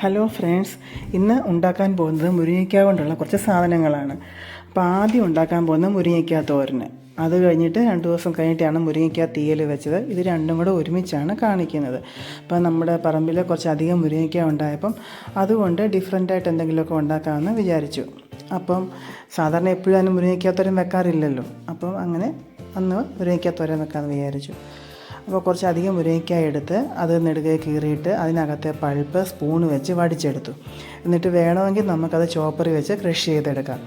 Hello friends ഇന്ന് ഉണ്ടാക്കാൻ പോകുന്നത് മുരിങ്ങയ്ക്ക കൊണ്ടുള്ള കുറച്ച് സാധനങ്ങളാണ്. അപ്പോൾ ആദ്യം ഉണ്ടാക്കാൻ പോകുന്നത് മുരിങ്ങയ്ക്ക തോരന്. അത് കഴിഞ്ഞിട്ട് രണ്ട് ദിവസം കഴിഞ്ഞിട്ടാണ് മുരിങ്ങയ്ക്ക തീയൽ വെച്ചത്. ഇത് രണ്ടും കൂടെ ഒരുമിച്ചാണ് കാണിക്കുന്നത്. അപ്പോൾ നമ്മുടെ പറമ്പിൽ കുറച്ചധികം മുരിങ്ങയ്ക്ക ഉണ്ടായപ്പം അതുകൊണ്ട് ഡിഫറെന്റായിട്ട് എന്തെങ്കിലുമൊക്കെ ഉണ്ടാക്കാമെന്ന് വിചാരിച്ചു. അപ്പം സാധാരണ എപ്പോഴും അതിന് മുരിങ്ങയ്ക്ക തോരൻ വെക്കാറില്ലല്ലോ. അപ്പം അങ്ങനെ അന്ന് മുരിങ്ങയ്ക്ക തോരൻ വെക്കാമെന്ന് വിചാരിച്ചു. അപ്പോൾ കുറച്ചധികം മുരിങ്ങയ്ക്കായ എടുത്ത് അത് നെടുകെ കീറിയിട്ട് അതിനകത്തെ പഴുപ്പ് സ്പൂൺ വെച്ച് വടിച്ചെടുത്തു. എന്നിട്ട് വേണമെങ്കിൽ നമുക്കത് ചോപ്പറി വെച്ച് ക്രഷ് ചെയ്തെടുക്കാം.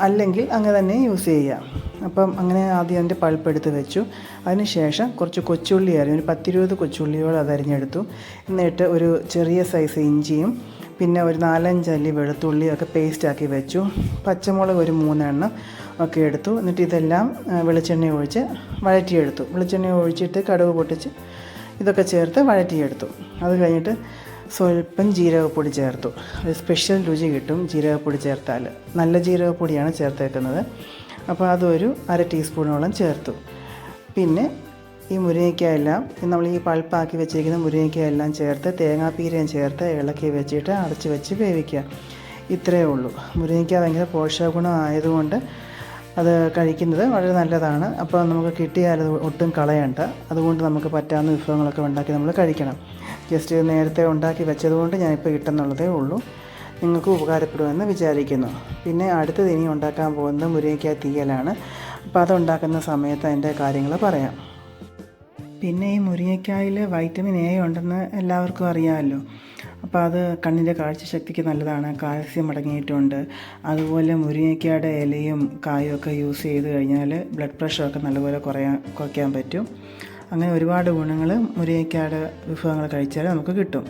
അല്ലെങ്കിൽ അങ്ങനെ തന്നെ യൂസ് ചെയ്യാം. അപ്പം അങ്ങനെ ആദ്യം അതിന്റെ പൾപ്പ് എടുത്ത് വെച്ചു അതിനുശേഷം കുറച്ച് കൊച്ചുള്ളി അരിഞ്ഞു ഒരു പത്തിരുപത് കൊച്ചുള്ളിയോട് അത് അരിഞ്ഞെടുത്തു. എന്നിട്ട് ഒരു ചെറിയ സൈസ് ഇഞ്ചിയും പിന്നെ ഒരു നാലഞ്ചല്ലി വെളുത്തുള്ളിയൊക്കെ പേസ്റ്റാക്കി വെച്ചു. പച്ചമുളക് ഒരു മൂന്നെണ്ണം ഒക്കെ എടുത്തു. എന്നിട്ട് ഇതെല്ലാം വെളിച്ചെണ്ണ ഒഴിച്ച് വഴറ്റിയെടുത്തു. വെളിച്ചെണ്ണ ഒഴിച്ചിട്ട് കടുക് പൊട്ടിച്ച് ഇതൊക്കെ ചേർത്ത് വഴറ്റിയെടുത്തു. അത് കഴിഞ്ഞിട്ട് സ്വല്പം ജീരകപ്പൊടി ചേർത്തു. ഒരു സ്പെഷ്യൽ രുചി കിട്ടും ജീരകപ്പൊടി ചേർത്താൽ. നല്ല ജീരകപ്പൊടിയാണ് ചേർത്തേക്കുന്നത്. അപ്പോൾ അതൊരു അര ടീസ്പൂണോളം ചേർത്തു. പിന്നെ ഈ മുരിങ്ങയ്ക്കയെല്ലാം നമ്മൾ ഈ പൾപ്പാക്കി വെച്ചിരിക്കുന്ന മുരിങ്ങയ്ക്കയെല്ലാം ചേർത്ത് തേങ്ങാപ്പീരയും ചേർത്ത് ഇളക്കി വെച്ചിട്ട് അടച്ച് വെച്ച് വേവിക്കുക. ഇത്രയേ ഉള്ളൂ. മുരിങ്ങയ്ക്ക ഭയങ്കര പോഷകഗുണം ആയതുകൊണ്ട് അത് കഴിക്കുന്നത് വളരെ നല്ലതാണ്. അപ്പോൾ നമുക്ക് കിട്ടിയാൽ അത് ഒട്ടും കളയണ്ട. അതുകൊണ്ട് നമുക്ക് പറ്റാവുന്ന വിഭവങ്ങളൊക്കെ ഉണ്ടാക്കി നമ്മൾ കഴിക്കണം. ജസ്റ്റ് നേരത്തെ ഉണ്ടാക്കി വെച്ചതുകൊണ്ട് ഞാനിപ്പോൾ കിട്ടുന്നുള്ളതേ ഉള്ളൂ. നിങ്ങൾക്ക് ഉപകാരപ്പെടുമെന്ന് വിചാരിക്കുന്നു. പിന്നെ അടുത്തത് ഇനി ഉണ്ടാക്കാൻ പോകുന്നത് മുരിങ്ങയ്ക്ക തീയലാണ്. അപ്പോൾ അതുണ്ടാക്കുന്ന സമയത്ത് അതിന്റെ കാര്യങ്ങൾ പറയാം. പിന്നെ ഈ മുരിങ്ങയ്ക്കായിൽ വൈറ്റമിൻ എ ഉണ്ടെന്ന് എല്ലാവർക്കും അറിയാമല്ലോ. അപ്പോൾ അത് കണ്ണിന്റെ കാഴ്ചശക്തിക്ക് നല്ലതാണ്. കാൽസ്യം അടങ്ങിയിട്ടുണ്ട് അതുപോലെ മുരിങ്ങയ്ക്കയുടെ ഇലയും കായും ഒക്കെ യൂസ് ചെയ്ത് കഴിഞ്ഞാൽ ബ്ലഡ് പ്രഷറൊക്കെ നല്ലപോലെ കുറയാൻ കുറയ്ക്കാൻ പറ്റും. അങ്ങനെ ഒരുപാട് ഗുണങ്ങൾ മുരിങ്ങയ്ക്കയുടെ വിഭവങ്ങൾ കഴിച്ചാൽ നമുക്ക് കിട്ടും.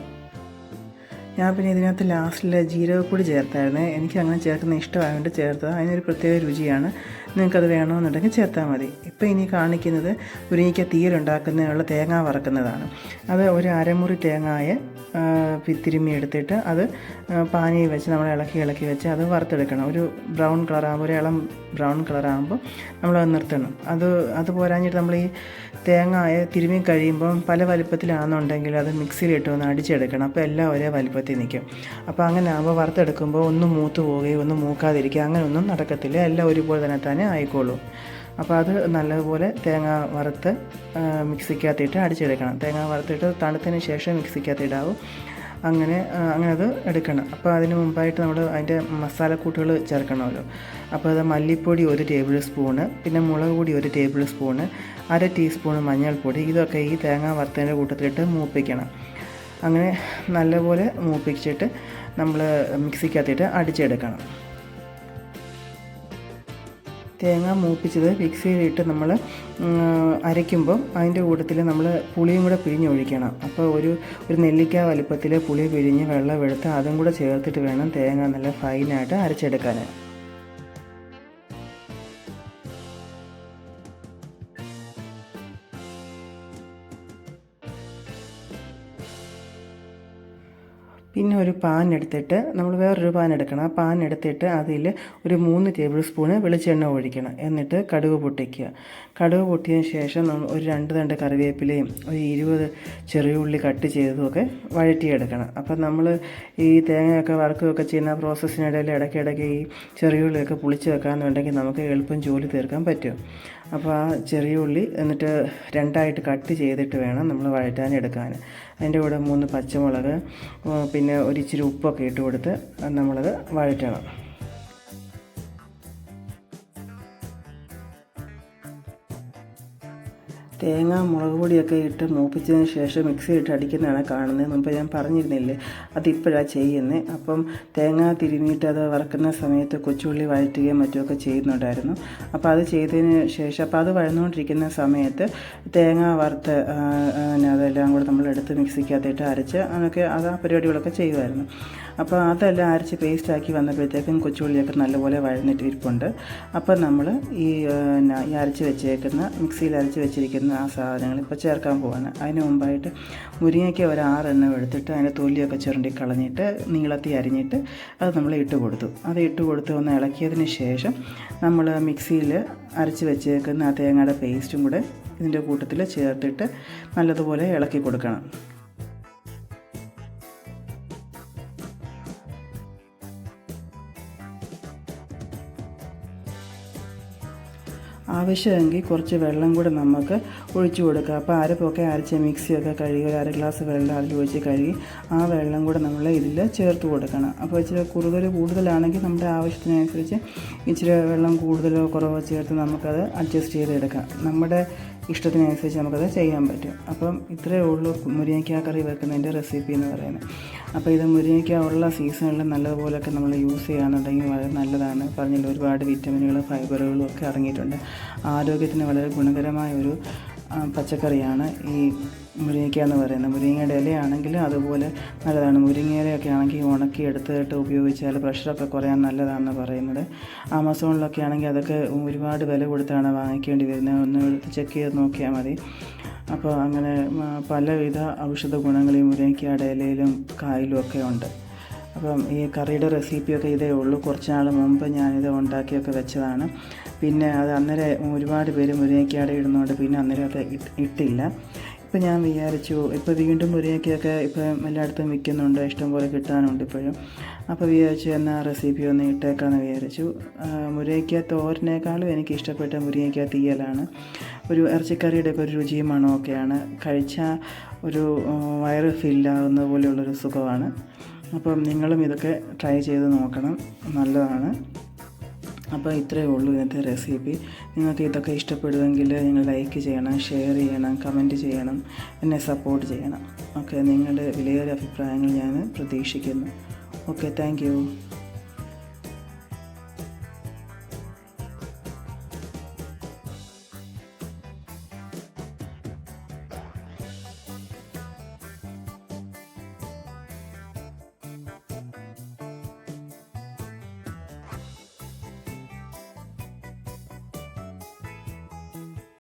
ഞാൻ പിന്നെ ഇതിനകത്ത് ലാസ്റ്റിൽ ജീരകപ്പൊടി ചേർത്തായിരുന്നു. എനിക്ക് അങ്ങനെ ചേർക്കുന്ന ഇഷ്ടമായതുകൊണ്ട് ചേർത്തത് അതിനൊരു പ്രത്യേക രുചിയാണ്. നിങ്ങൾക്കത് വേണമെന്നുണ്ടെങ്കിൽ ചേർത്താൽ മതി. ഇപ്പോൾ ഇനി കാണിക്കുന്നത് ഉരുങ്ങിക്ക തീരുണ്ടാക്കുന്നതിനുള്ള തേങ്ങ വറക്കുന്നതാണ്. അത് ഒരു അരമുറി തേങ്ങായെ തിരുമ്മി എടുത്തിട്ട് അത് പാനിയിൽ വെച്ച് നമ്മൾ ഇളക്കി ഇളക്കി വെച്ച് അത് വറുത്തെടുക്കണം. ഒരു ബ്രൗൺ കളറാകുമ്പോൾ ഒരു ഇളം ബ്രൗൺ കളറാകുമ്പോൾ നമ്മളത് നിർത്തണം. അത് അത് പോരാഞ്ഞിട്ട് നമ്മൾ ഈ തേങ്ങായ തിരുമ്മി കഴിയുമ്പം പല വലിപ്പത്തിലാണെന്നുണ്ടെങ്കിൽ അത് മിക്സിയിലിട്ട് ഒന്ന് അടിച്ചെടുക്കണം. അപ്പോൾ എല്ലാം ഒരേ വലിപ്പത്തിൽ നിൽക്കും. അപ്പോൾ അങ്ങനെ ആകുമ്പോൾ വറുത്തെടുക്കുമ്പോൾ ഒന്ന് മൂത്ത് പോവുകയും ഒന്ന് മൂക്കാതിരിക്കുക അങ്ങനെയൊന്നും നടക്കത്തില്ല. എല്ലാം ഒരുപോലെ തന്നെ തന്നെ ആയിക്കോളൂ. അപ്പോൾ അത് നല്ലതുപോലെ തേങ്ങ വറുത്ത് മിക്സിക്കകത്തിട്ട് അടിച്ചെടുക്കണം. തേങ്ങ വറുത്തിട്ട് തണുത്തതിന് ശേഷം മിക്സിക്കകത്തിടാവും. അങ്ങനെ അങ്ങനെ അത് എടുക്കണം. അപ്പോൾ അതിന് മുമ്പായിട്ട് നമ്മൾ അതിന്റെ മസാലക്കൂട്ടുകൾ ചേർക്കണമല്ലോ. അപ്പോൾ അത് മല്ലിപ്പൊടി ഒരു ടേബിൾ സ്പൂണ് പിന്നെ മുളക് പൊടി ഒരു ടേബിൾ സ്പൂണ് അര ടീസ്പൂണ് മഞ്ഞൾപ്പൊടി ഇതൊക്കെ ഈ തേങ്ങ വറുത്തതിന്റെ കൂട്ടത്തിലിട്ട് മൂപ്പിക്കണം. അങ്ങനെ നല്ലപോലെ മൂപ്പിച്ചിട്ട് നമ്മൾ മിക്സിക്കകത്തിട്ട് അടിച്ചെടുക്കണം. തേങ്ങ മൂപ്പിച്ചത് മിക്സിയിലിട്ട് നമ്മൾ അരയ്ക്കുമ്പം അതിന്റെ കൂട്ടത്തിൽ നമ്മൾ പുളിയും കൂടെ പിഴിഞ്ഞൊഴിക്കണം അപ്പോൾ ഒരു ഒരു നെല്ലിക്ക വലുപ്പത്തിൽ പുളി പിഴിഞ്ഞ് വെള്ളം എടുത്ത് അതും കൂടെ ചേർത്തിട്ട് വേണം തേങ്ങ നല്ല ഫൈനായിട്ട് അരച്ചെടുക്കാൻ പിന്നെ ഒരു പാൻ എടുത്തിട്ട് നമ്മൾ വേറൊരു പാൻ എടുക്കണം. ആ പാൻ എടുത്തിട്ട് അതിൽ ഒരു മൂന്ന് ടേബിൾ സ്പൂണ് വെളിച്ചെണ്ണ ഒഴിക്കണം. എന്നിട്ട് കടുക് പൊട്ടിക്കുക. കടുക് പൊട്ടിയതിന് ശേഷം നമ്മൾ ഒരു രണ്ട് തണ്ട് കറിവേപ്പിലയും ഒരു ഇരുപത് ചെറിയ ഉള്ളി കട്ട് ചെയ്തതുമൊക്കെ വഴറ്റിയെടുക്കണം. അപ്പം നമ്മൾ ഈ തേങ്ങയൊക്കെ വറുക്കുകയൊക്കെ ചെയ്യുന്ന പ്രോസസ്സിനിടയിൽ ഇടയ്ക്കിടയ്ക്ക് ഈ ചെറിയ ഉള്ളിയൊക്കെ പുളിച്ച് വെക്കാമെന്നുണ്ടെങ്കിൽ നമുക്ക് എളുപ്പം ജോലി തീർക്കാൻ പറ്റും. അപ്പോൾ ആ ചെറിയ ഉള്ളി എന്നിട്ട് രണ്ടായിട്ട് കട്ട് ചെയ്തിട്ട് വേണം നമ്മൾ വഴറ്റാൻ എടുക്കാൻ. അതിന്റെ കൂടെ മൂന്ന് പച്ചമുളക് പിന്നെ ഒരിച്ചിരി ഉപ്പൊക്കെ ഇട്ട് കൊടുത്ത് നമ്മളത് വഴറ്റണം. തേങ്ങ മുളക് പൊടിയൊക്കെ ഇട്ട് മൂപ്പിച്ചതിന് ശേഷം മിക്സി ഇട്ട് അടിക്കുന്നതാണ് കാണുന്നത്. മുമ്പ് ഞാൻ പറഞ്ഞിരുന്നില്ലേ അതിപ്പോഴാണ് ചെയ്യുന്നത് അപ്പം തേങ്ങ തിരുമിയിട്ട് അത് വറക്കുന്ന സമയത്ത് കൊച്ചുള്ളി വഴറ്റുകയും മറ്റുമൊക്കെ ചെയ്യുന്നുണ്ടായിരുന്നു. അപ്പോൾ അത് ചെയ്തതിന് ശേഷം അപ്പോൾ അത് വഴന്നുകൊണ്ടിരിക്കുന്ന സമയത്ത് തേങ്ങ വറുത്ത് അതെല്ലാം കൂടെ നമ്മൾ എടുത്ത് മിക്സിക്കകത്തിട്ട് അരച്ച് അതൊക്കെ അത് ആ പരിപാടികളൊക്കെ ചെയ്യുമായിരുന്നു. അപ്പോൾ അതെല്ലാം അരച്ച് പേസ്റ്റാക്കി വന്നപ്പോഴത്തേക്കും കൊച്ചുള്ളിയൊക്കെ നല്ലപോലെ വഴന്നിട്ട് ഇരിപ്പുണ്ട് അപ്പോൾ നമ്മൾ ഈ ഈ അരച്ച് വെച്ചേക്കുന്ന മിക്സിയിൽ അരച്ച് വെച്ചിരിക്കുന്ന ആ സാധനങ്ങൾ ഇപ്പോൾ ചേർക്കാൻ പോവാണ്. അതിന് മുമ്പായിട്ട് മുരിങ്ങയ്ക്ക് ഒരു ആറെണ്ണം എടുത്തിട്ട് അതിന്റെ തൊലിയൊക്കെ ചുരണ്ടി കളഞ്ഞിട്ട് നീളത്തി അരിഞ്ഞിട്ട് അത് നമ്മൾ ഇട്ട് കൊടുത്തു. അത് ഇട്ട് കൊടുത്ത് ഒന്ന് ഇളക്കിയതിന് ശേഷം നമ്മൾ മിക്സിയിൽ അരച്ച് വെച്ചേക്കുന്ന ആ തേങ്ങയുടെ പേസ്റ്റും കൂടെ ഇതിന്റെ കൂട്ടത്തിൽ ചേർത്തിട്ട് നല്ലതുപോലെ ഇളക്കി കൊടുക്കണം. ആവശ്യമെങ്കിൽ കുറച്ച് വെള്ളം കൂടെ നമുക്ക് ഒഴിച്ചു കൊടുക്കുക അപ്പോൾ അരപ്പൊക്കെ അരച്ച് മിക്സിയൊക്കെ കഴുകി ഒരു അര ഗ്ലാസ് വെള്ളം അതിൽ ഒഴിച്ച് കഴുകി ആ വെള്ളം കൂടെ നമ്മൾ ഇതിൽ ചേർത്ത് കൊടുക്കണം. അപ്പോൾ ഇച്ചിരി കൂടുതൽ കൂടുതലാണെങ്കിൽ നമ്മുടെ ആവശ്യത്തിനനുസരിച്ച് ഇച്ചിരി വെള്ളം കൂടുതലോ കുറവോ ചേർത്ത് നമുക്കത് അഡ്ജസ്റ്റ് ചെയ്തെടുക്കാം. നമ്മുടെ ഇഷ്ടത്തിനനുസരിച്ച് നമുക്കത് ചെയ്യാൻ പറ്റും. അപ്പം ഇത്രയേ ഉള്ളൂ മുരിങ്ങയ്ക്ക കറി വെക്കുന്നതിന്റെ റെസിപ്പി എന്ന് പറയുന്നത്. അപ്പോൾ ഇത് മുരിങ്ങയ്ക്ക ഉള്ള സീസണിൽ നല്ലതുപോലൊക്കെ നമ്മൾ യൂസ് ചെയ്യുകയാണെന്നുണ്ടെങ്കിൽ വളരെ നല്ലതാണ്. പറഞ്ഞില്ല ഒരുപാട് വിറ്റമിനുകളും ഫൈബറുകളും ഒക്കെ അടങ്ങിയിട്ടുണ്ട്. ആരോഗ്യത്തിന് വളരെ ഗുണകരമായ ഒരു പച്ചക്കറിയാണ് ഈ മുരിങ്ങയ്ക്ക എന്ന് പറയുന്നത്. മുരിങ്ങയുടെ ഇലയാണെങ്കിൽ അതുപോലെ നല്ലതാണ്. മുരിങ്ങയിലയൊക്കെ ആണെങ്കിൽ ഉണക്കി എടുത്തിട്ട് ഉപയോഗിച്ചാൽ പ്രഷറൊക്കെ കുറയാൻ നല്ലതാണെന്ന് പറയുന്നത്. ആമസോണിലൊക്കെ ആണെങ്കിൽ അതൊക്കെ ഒരുപാട് വില കൊടുത്താണ് വാങ്ങിക്കേണ്ടി വരുന്നത്. ഒന്ന് എടുത്ത് ചെക്ക് ചെയ്ത് നോക്കിയാൽ മതി. അപ്പോൾ അങ്ങനെ പലവിധ ഔഷധ ഗുണങ്ങൾ ഈ മുരിങ്ങയ്ക്കയുടെ ഇലയിലും കായലും ഒക്കെ ഉണ്ട്. അപ്പം ഈ കറിയുടെ റെസിപ്പിയൊക്കെ ഇതേ ഉള്ളൂ. കുറച്ച് നാൾ മുമ്പ് ഞാനിത് ഉണ്ടാക്കിയൊക്കെ വെച്ചതാണ്. പിന്നെ അത് അന്നേരം ഒരുപാട് പേര് മുരിങ്ങയ്ക്കാടെ ഇടുന്നതുകൊണ്ട് പിന്നെ അന്നേരം അത് ഇട്ടില്ല. ഇപ്പം ഞാൻ വിചാരിച്ചു ഇപ്പോൾ വീണ്ടും മുരിങ്ങയ്ക്കൊക്കെ ഇപ്പം എല്ലായിടത്തും വിൽക്കുന്നുണ്ട് ഇഷ്ടംപോലെ കിട്ടാനുണ്ട് ഇപ്പോഴും. അപ്പോൾ വിചാരിച്ചു എന്നാൽ റെസിപ്പി ഒന്ന് ഇട്ടേക്കാമെന്ന് വിചാരിച്ചു. മുരിങ്ങയ്ക്ക തോരനേക്കാളും എനിക്ക് ഇഷ്ടപ്പെട്ട മുരിങ്ങയ്ക്ക തീയലാണ്. ഒരു ഇറച്ചിക്കറിയുടെ ഒക്കെ ഒരു രുചിയും മണമൊക്കെയാണ് കഴിച്ചാൽ ഒരു വയറ് ഫില്ലാകുന്ന പോലെയുള്ളൊരു സുഖമാണ്. അപ്പം നിങ്ങളും ഇതൊക്കെ ട്രൈ ചെയ്ത് നോക്കണം. നല്ലതാണ്. അപ്പോൾ ഇത്രയേ ഉള്ളൂ ഇന്നത്തെ റെസിപ്പി. നിങ്ങൾക്ക് ഇതൊക്കെ ഇഷ്ടപ്പെടുമെങ്കിൽ നിങ്ങൾ ലൈക്ക് ചെയ്യണം ഷെയർ ചെയ്യണം കമന്റ് ചെയ്യണം എന്നെ സപ്പോർട്ട് ചെയ്യണം. ഓക്കെ നിങ്ങളുടെ വിലയേറിയ അഭിപ്രായങ്ങൾ ഞാൻ പ്രതീക്ഷിക്കുന്നു. Okay thank